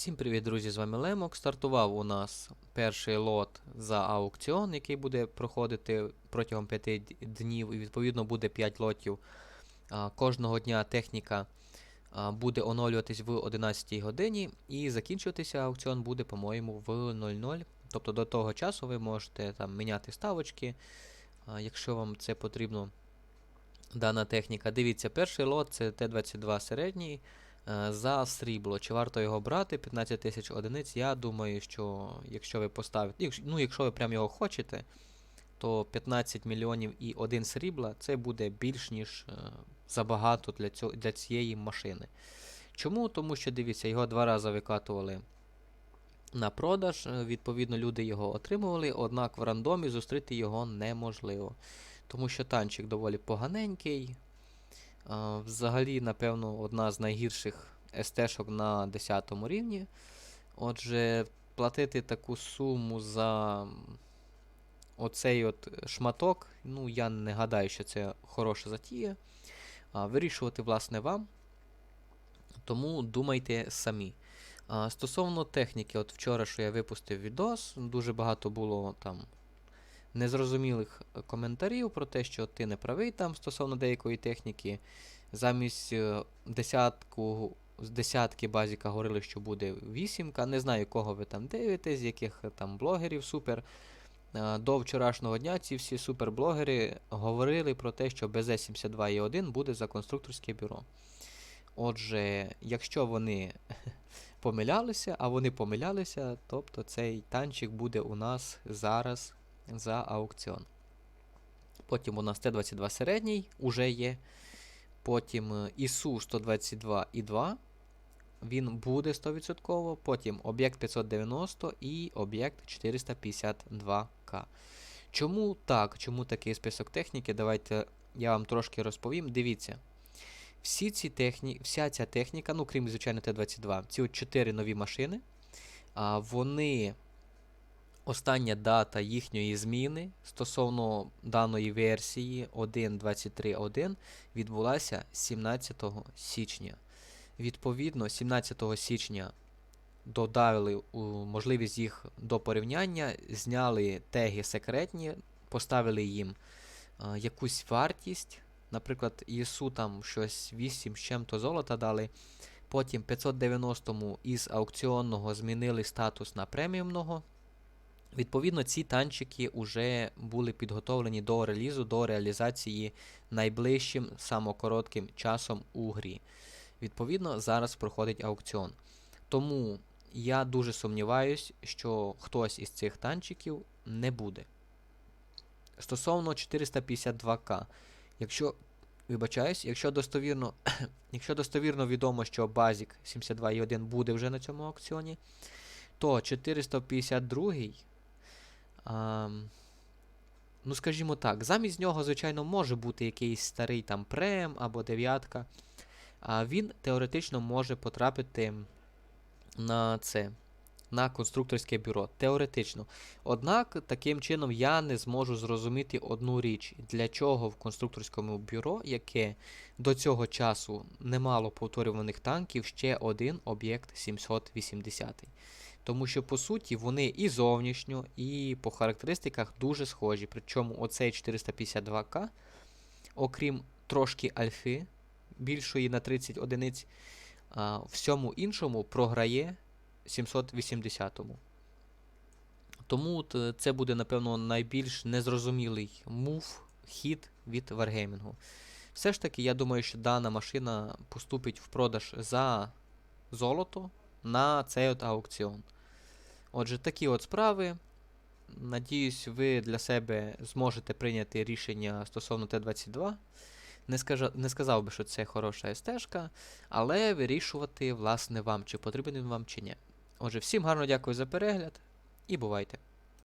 Всім привіт, друзі! З вами Лемок. Стартував у нас перший лот за аукціон, який буде проходити протягом 5 днів, і відповідно буде 5 лотів. Кожного дня техніка буде оновлюватись в 11 годині, і закінчуватися аукціон буде, по-моєму, в 00. Тобто до того часу ви можете там міняти ставочки, якщо вам це потрібно. Дана техніка. Дивіться, перший лот це Т-22 середній. Е, За срібло. Чи варто його брати? 15 тисяч одиниць. Я думаю, що якщо ви поставите. Ну, якщо ви прям його хочете, то 15 мільйонів і один срібла це буде більш ніж е, забагато для, цього, для цієї машини. Чому? Тому що дивіться, його два рази викатували на продаж. е, Відповідно, люди його отримували, однак в рандомі зустріти його неможливо. Тому що танчик доволі поганенький. Взагалі, напевно, одна з найгірших СТ-шок на 10 рівні. Отже, платити таку суму за оцей от шматок, ну, я не гадаю, що це хороша затія. Вирішувати, власне, вам. Тому думайте самі. Стосовно техніки, от вчора, що я випустив відос, дуже багато було там незрозумілих е, коментарів про те, що ти не правий там стосовно деякої техніки. Замість е, десятку, з десятки базіка говорили, що буде вісімка. Не знаю, кого ви там дивитесь, яких е, там блогерів супер. Е, До вчорашнього дня ці всі суперблогери говорили про те, що БЗ-72Е1 буде за конструкторське бюро. Отже, якщо вони помилялися, а вони помилялися, тобто цей танчик буде у нас зараз за аукціон. Потім у нас Т-22 середній уже є. Потім е, ІСУ 122 і 2. Він буде 100%. Потім об'єкт 590 і об'єкт 452К. Чому так? Чому такий список техніки? Давайте я вам трошки розповім. Дивіться. Всі ці техні... Вся ця техніка, ну крім, звичайно, Т-22, ці от 4 нові машини, а, вони Остання дата їхньої зміни стосовно даної версії 1.23.1 відбулася 17 січня. Відповідно, 17 січня додали можливість їх до порівняння, зняли теги секретні, поставили їм е, якусь вартість. Наприклад, ЄСУ там щось 8 з чим-то золота дали. Потім 590 із аукціонного змінили статус на преміумного. Відповідно, ці танчики вже були підготовлені до релізу, до реалізації найближчим самокоротким часом у грі. Відповідно, зараз проходить аукціон. Тому я дуже сумніваюсь, що хтось із цих танчиків не буде. Стосовно 452К, якщо вибачаюсь, якщо достовірно, якщо достовірно відомо, що Basic 72.1 буде вже на цьому аукціоні, то 452 а, ну, скажімо так, замість нього, звичайно, може бути якийсь старий там прем або дев'ятка. А він теоретично може потрапити на це, на конструкторське бюро. Теоретично. Однак, таким чином я не зможу зрозуміти одну річ, для чого в конструкторському бюро, яке до цього часу не мало повторюваних танків, ще один об'єкт 780. Тому що, по суті, вони і зовнішньо, і по характеристиках дуже схожі. Причому оцей 452К, окрім трошки альфи, більшої на 30 одиниць, а, всьому іншому програє 780-му. Тому це буде, напевно, найбільш незрозумілий мув, хід від Wargaming. Все ж таки, я думаю, що дана машина поступить в продаж за золото на цей от аукціон. Отже, такі от справи. Надіюсь, ви для себе зможете прийняти рішення стосовно Т-22. Не, скажа, не сказав би, що це хороша стежка, але вирішувати, власне, вам, чи потрібен він вам, чи ні. Отже, всім гарно дякую за перегляд і бувайте!